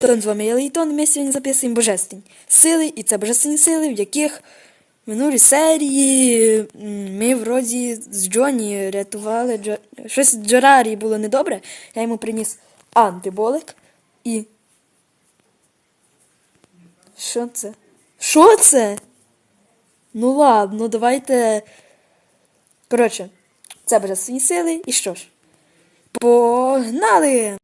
Тон з вами я Лейтон, ми сьогодні записуємо божественні сили, і це божественні сили, в яких в минулій серії ми вроді з Джоні рятували Джо... щось Джерарі було недобре. Я йому приніс антиболик і. Що це? Що це? Ну ладно, давайте. Коротше, це божественні сили, і що ж? Погнали!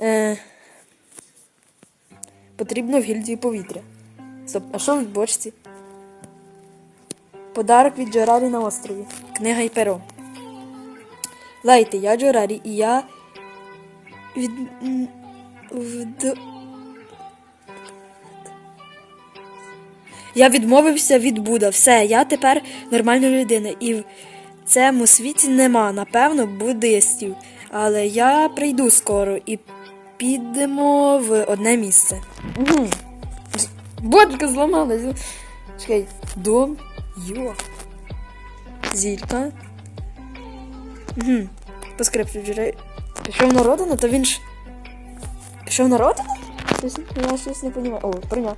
Е, потрібно в гільдії повітря. Стоп, а що в бочці? Подарок від Джерарі на острові. Книга і перо. Лайте, я Джерарі, і я від. вд- Я відмовився від Буда. Все, я тепер нормальна людина. І в цьому світі нема, напевно, буддистів. Але я прийду скоро і підемо в одне місце. Угу. Бочка зламалась. Чекай, дом. Йо. Зілька. Угу. По скрипту джерей. Пішов на родину, то він ж. Пішов на родину? Щось, я щось не розумію. О, прийняв.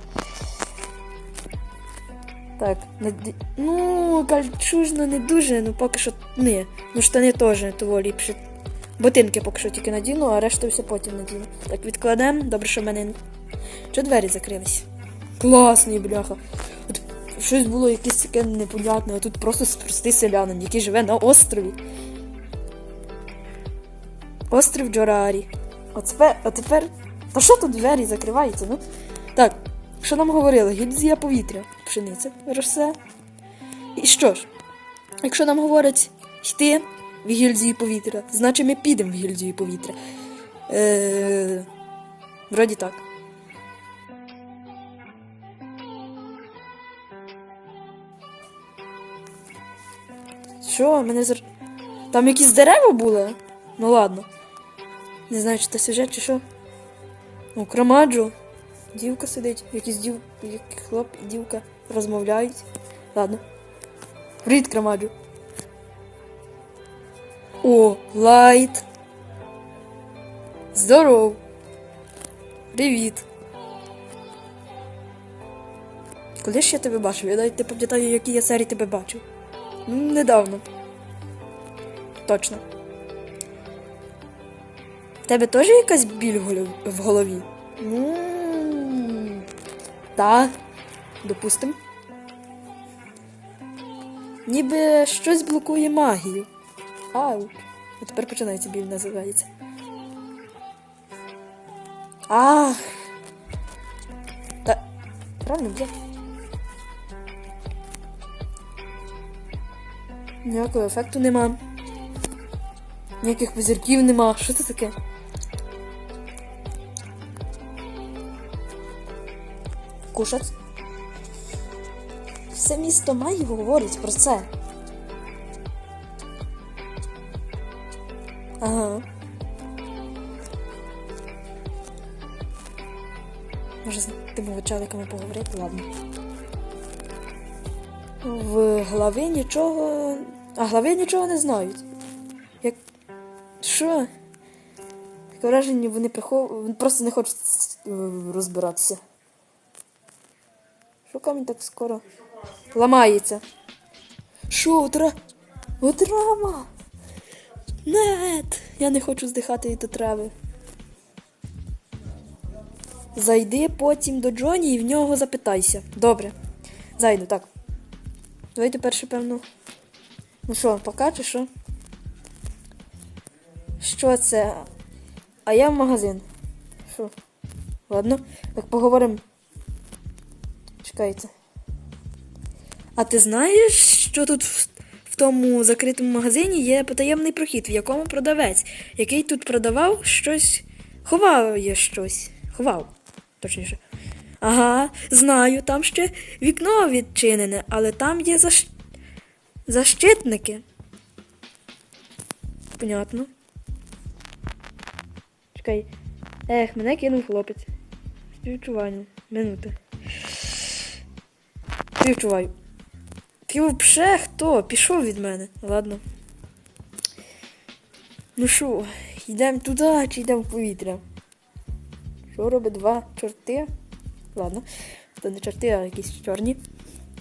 Так, наді... ну, кальчужно не дуже, ну поки що ні. Ну штани теж того ліпше. Ботинки поки що тільки надіну, а решту все потім надіну. Так, відкладемо. Добре, що в мене. Що двері закрились? Класний, бляха. От щось було якесь таке непонятне, а тут просто простий селянин, який живе на острові. Острів Джорарі. А тепер, а тепер. Та що тут двері закриваються? Ну? Так, що нам говорили? Гільзія повітря, пшениця, росе. І що ж, якщо нам говорять йти в гільдії повітря, значить ми підемо в гільдію повітря. Е, вроді так. Що, мене зар... Там якісь дерева були? Ну ладно. Не знаю, чи це сюжет, чи що. Ну, кромаджу. Дівка сидить, якийсь дів... як хлоп і дівка розмовляють. Ладно. Привіт, кромаджу. О, лайт. Здоров. Привіт. Коли ж я тебе бачив? Я навіть не пам'ятаю, які я серії тебе бачив. Недавно. Точно. В тебе теж якась біль в голові? Ну. Та, допустим. Ніби щось блокує магію. Ау. А тепер починається біль, називається. Ах. Та. Правильно, бля. Ніякого ефекту нема. Ніяких позірків нема. Що це таке? Кушать? Все місто має говорить про це. Ага. Може, з тими вечаликами поговорити, ладно. В главі нічого. А главі нічого не знають. Як. Що? Таке враження вони прихов... Просто не хочуть розбиратися. Що камінь так скоро ламається? Що, утра? Утрама? Нет! Я не хочу здихати від отрави. Зайди потім до Джоні і в нього запитайся. Добре. Зайду, так. Давайте перше, певно. Ну що, пока чи що? Що це? А я в магазин. Що? Ладно, так поговоримо. Чекайте. А ти знаєш, що тут тому закритому магазині є потаємний прохід, в якому продавець, який тут продавав щось, ховає щось. Ховав, точніше. Ага, знаю, там ще вікно відчинене, але там є защ... защитники. Понятно. Чекай. Ех, мене кинув хлопець. Співчуваю. Минути. Співчуваю. Ти взагалі хто? Пішов від мене. Ладно. Ну що, йдемо туди чи йдемо в повітря? Що робить два чорти? Ладно, це не чорти, а якісь чорні.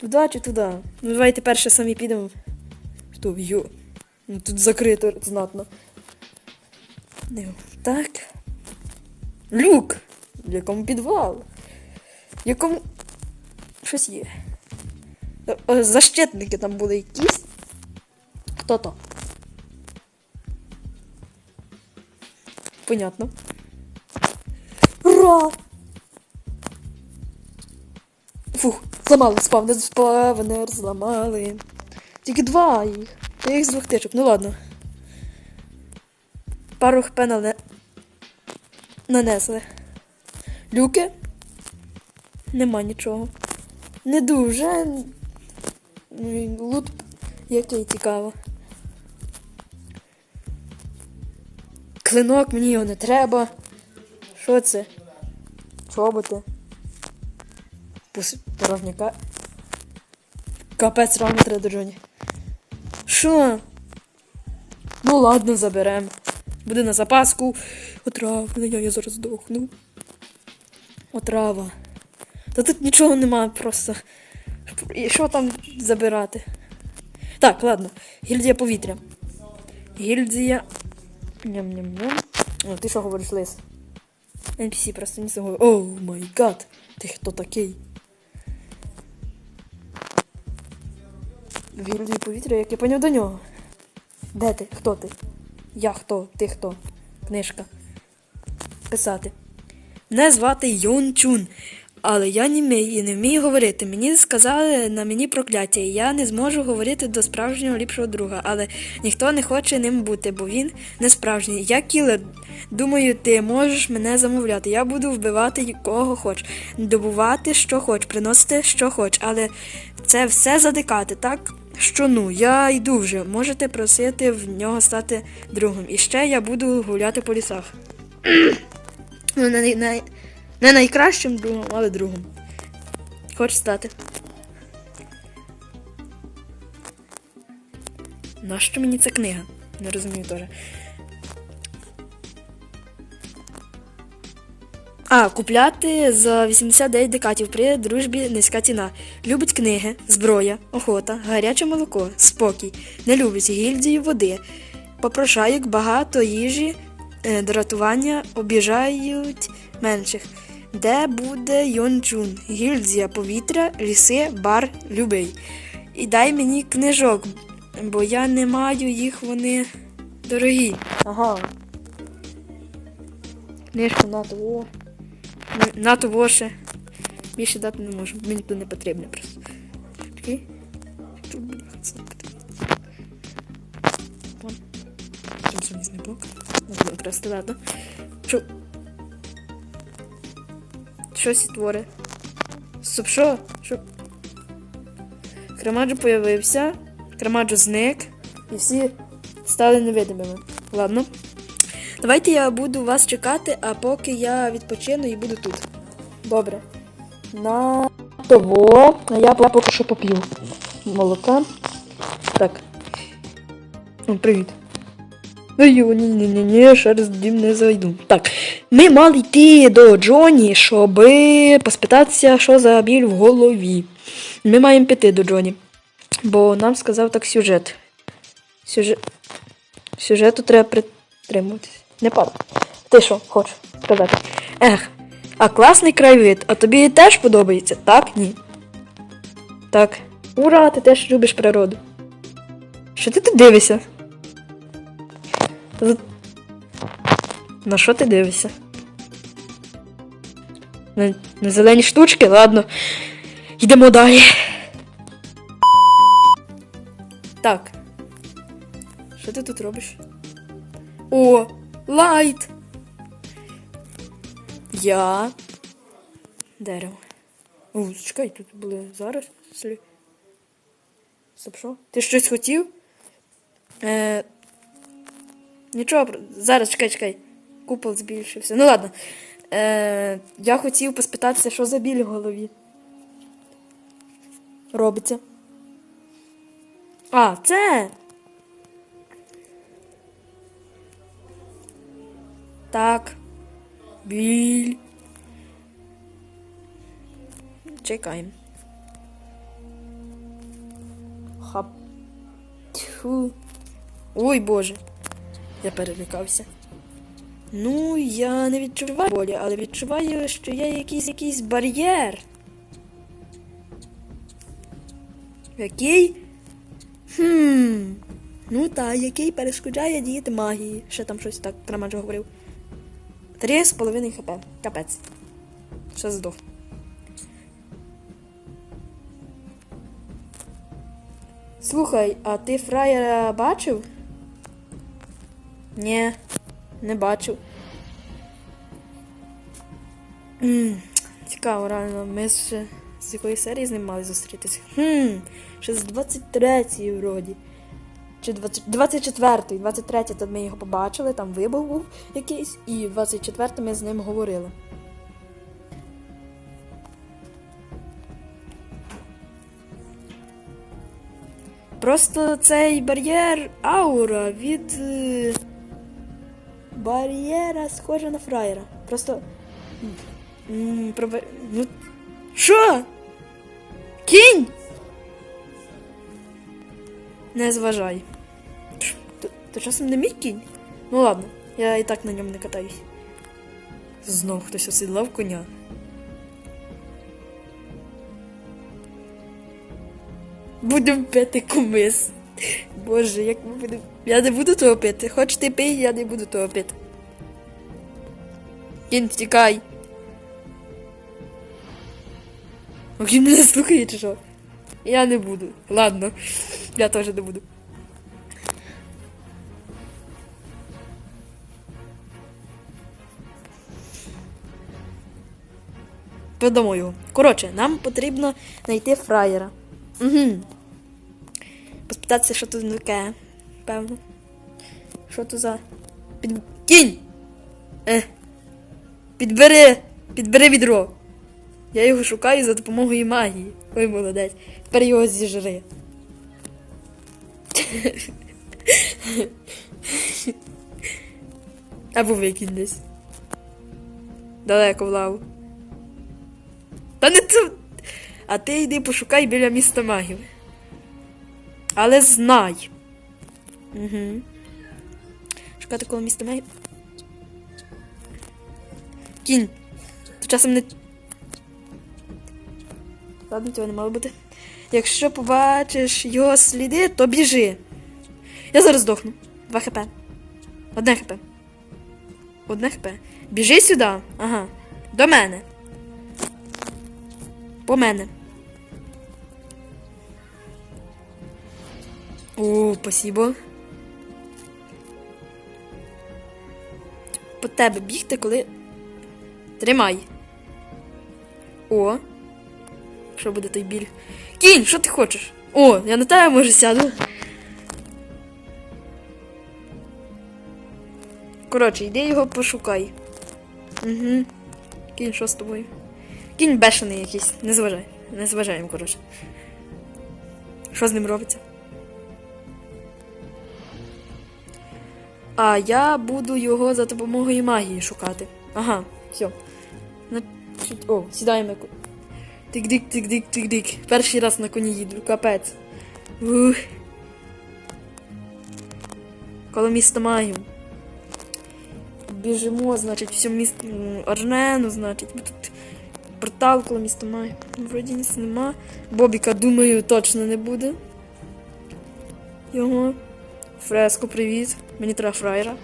Туди чи туди? Ну давайте перше самі підемо. Що, йо. Ну тут закрито знатно. Так. Люк! В якому підвал? В якому. Щось є. Е, е, Защитники там були якісь. Хто то? Понятно. Ура! Фух, зламали спавнер, спавнер, зламали. Тільки два їх. Я їх з двох тичок, ну ладно. Пару хп нале... нанесли. Люки? Нема нічого. Не дуже. Лут який цікаво. Клинок, мені його не треба. Що це? Чоботи. Порожняка. Капець реально треба Джоні. Що? Ну ладно, заберем. Буде на запаску. Отравлення, я зараз здохну. Отрава. Та тут нічого нема просто. І що там забирати? Так, ладно. Гільдія повітря. Гільдія. Ням-ням-ням. О, ти що говориш, Лис? NPC просто не говорить. Оу май гад. Ти хто такий? В повітря, як я поняв до нього. Де ти? Хто ти? Я хто? Ти хто? Книжка. Писати. Мене звати Йон Чун, але я не вмію, не вмію говорити. Мені сказали на мені прокляття, і я не зможу говорити до справжнього ліпшого друга, але ніхто не хоче ним бути, бо він не справжній. Я кілер. Думаю, ти можеш мене замовляти. Я буду вбивати кого хоч, добувати що хоч, приносити що хоч, але це все задикати, так? Що ну, я йду вже. Можете просити в нього стати другом. І ще я буду гуляти по лісах. Не, найкращим другом, але другом. Хочеш стати. Нащо мені ця книга? Не розумію теж. А, купляти за 89 декатів при дружбі низька ціна. Любить книги, зброя, охота, гаряче молоко, спокій. Не любить гільдію води. Попрошайок багато їжі, е, дратування обіжають менших. Де буде Йончун? Гільдія повітря, ліси, бар, любий. І дай мені книжок, бо я не маю їх, вони дорогі. Ага. Книжку на того. На того ще. Більше дати не можу, мені тут не потрібно просто. Окей? Тут буде це потрібно. Вон. Чим залізний блок? Просто ладно. Що? Щось і твори. Стоп, що? Що? Крамаджо появився, Крамаджо зник, і всі стали невидимими. Ладно. Давайте я буду вас чекати, а поки я відпочину і буду тут. Добре. На того. Я поки що поп'ю молока. Так. Привіт. Ой, ні, ні, ні, ні, ще раз дім не зайду. Так, ми мали йти до Джоні, щоб поспитатися, що за біль в голові. Ми маємо піти до Джоні. Бо нам сказав так сюжет. Сюжет. Сюжету треба притримуватись. Не падай. Ти що хочеш сказати? Ех, а класний краєвид, а тобі теж подобається, так? Ні. Так. Ура, ти теж любиш природу. Що ти тут дивишся? На що ти дивишся? На, на зелені штучки? Ладно. Йдемо далі. Так. Що ти тут робиш? О, лайт! Я. Дерево. О, чекай, тут були зараз. Стоп, що? Ти щось хотів? Е, Нічого, зараз чекай, чекай. Купол збільшився. Ну ладно. Е, я хотів поспитатися, що за біль в голові. Робиться. А, це. Так. Біль. Чекаємо. Хап. Тьфу. Ой, Боже. Я перелякався. Ну, я не відчуваю болі, але відчуваю, що є якийсь якийсь бар'єр. Який? Хм. Ну та, який перешкоджає діяти магії. Ще там щось так Крамаджо говорив. Три з половиною хп. Капець. Ще здох. Слухай, а ти фраєра бачив? Ні, не бачив. Цікаво, реально, ми ще з якої серії з ним мали зустрітися? Хм, ще з 23-ї вроді. Чи 24-ї, 23-й, то ми його побачили, там вибух був якийсь, і 24-й ми з ним говорили. Просто цей бар'єр аура від е, бар'єра схожа на фраєра. Просто. Ну. Що? Кінь? Не зважай. То часом не мій кінь? Ну ладно, я і так на ньому не катаюсь. Знов хтось осідлав коня. Будемо пити кумис. Боже, як ми будемо. Я не буду того пити. Хоч ти пий, я не буду того пити. Кінь, втікай. Він мене слухає чи що? Я не буду. Ладно, я теж не буду. Продамо його. Коротше, нам потрібно знайти фраєра. Угу. Поспитатися, що тут таке. Певно. Що тут за. Під... Кінь! Е. Підбери! Підбери відро. Я його шукаю за допомогою магії. Ой, молодець. Тепер його зіжри. Або викинь десь. Далеко в лаву. Та не це. А ти йди пошукай біля міста магів. Але знай. Угу. Шукати коло міста магів. Кінь. Ти часом не. Ладно, цього не мало бути. Якщо побачиш його сліди, то біжи. Я зараз здохну. Два хп. Одне хп. Одне хп. Біжи сюди. Ага. До мене. По мене. О, спасибо. По тебе бігти, коли. Тримай. О. Що буде той біль? Кінь, що ти хочеш? О, я на тебе може сяду. Коротше, йди його пошукай. Угу. Кінь, що з тобою? Кінь бешений якийсь. Не зважай. Не зважаємо, коротше. Що з ним робиться? А я буду його за допомогою магії шукати. Ага, все. О, сідаємо. ко- Тик-дик, тик-дик, тик-дик. Перший раз на коні їду, капець. Ух. Коло міста магів. Біжимо, значить, все місто м, значить, тут портал коло міста магів. Вроді ніс нема. Бобіка, думаю, точно не буде. Його. Фреско, привіт. Мені треба фраєра.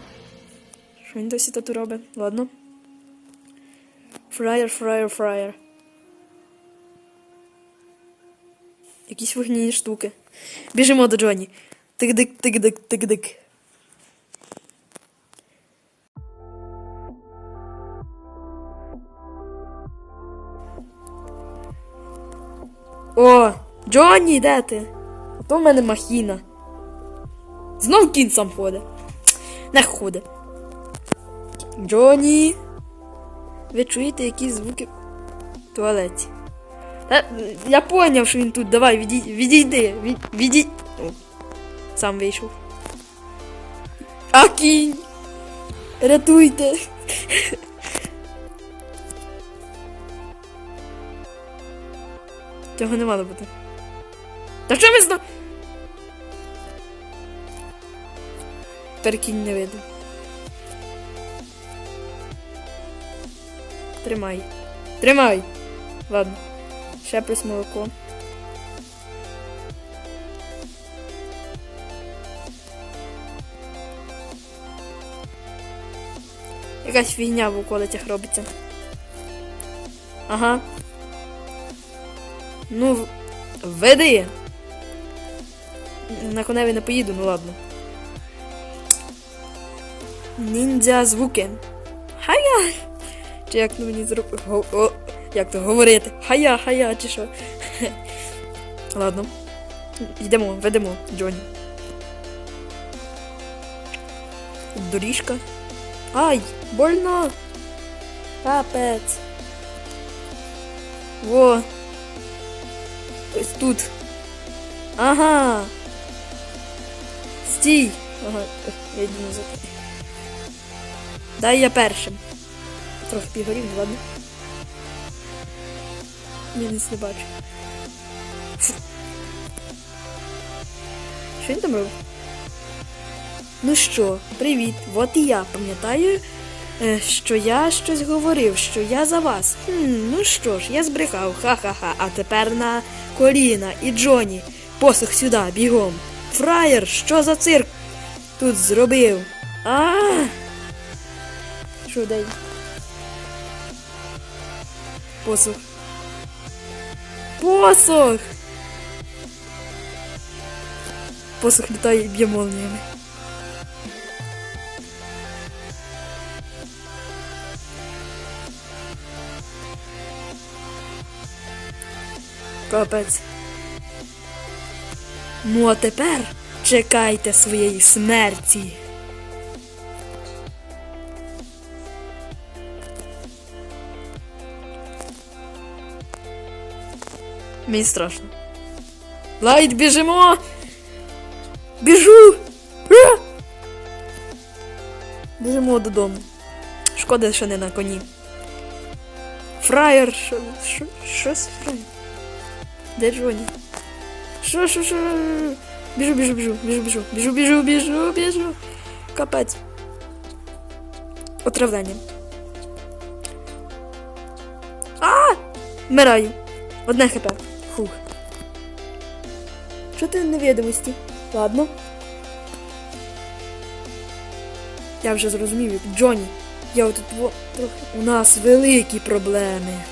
Що він досі тут робить? Ладно. Фраєр, фраєр, фраєр. Якісь вогняні штуки. Біжимо до Джоні. Тик-дик, тик-дик, тик-дик. О, Джонні, де ти? А то в мене махіна. Знов кінь сам ходить. Не ходить. Джонні. Ви чуєте якісь звуки в туалеті? Та, я поняв, що він тут. Давай, відій, відійди. Від, відій... О, Сам вийшов. А кінь! Рятуйте! Цього не мало бути. Та що ви зна... Перкінь не видно. Тримай. Тримай! Ладно. Ще плюс молоко. Якась фігня в околицях робиться. Ага. Ну, веди. На коневі не поїду, ну ладно. Ніндзя звуки. Хая! Чи як мені зробити? О, як то говорити? Хая, хая, чи що? Ладно. Йдемо, ведемо, Джоні. Доріжка. Ай, больно. Капець. Во. Ось тут. Ага. Стій. Ага, я йду назад. Дай я першим. Трохи підгорів, ну ладно. Я ніц не бачу. Що він там робить? Ну що, привіт, от і я. Пам'ятаю, е, що я щось говорив, що я за вас. Хм, ну що ж, я збрехав, ха-ха-ха. А тепер на коліна і Джоні. Посох сюди, бігом. Фраєр, що за цирк тут зробив? А. Дай? Посох. Посох! Посох літає і б'є молніями. Капець. Ну а тепер чекайте своєї смерті. Мені страшно. Лайт, біжимо! Біжу! Ра! Біжимо додому. Шкода, що не на коні. Фраєр, що. Що, що з фраєр? Де Джоні? Що, що, що? Біжу, біжу, біжу, біжу, біжу, біжу, біжу, біжу, біжу. Капець. Отравлення. А! Вмираю. Одне хп. Що невідомості? Ладно. Я вже зрозумів, Джоні. Я отут во трохи. У нас великі проблеми.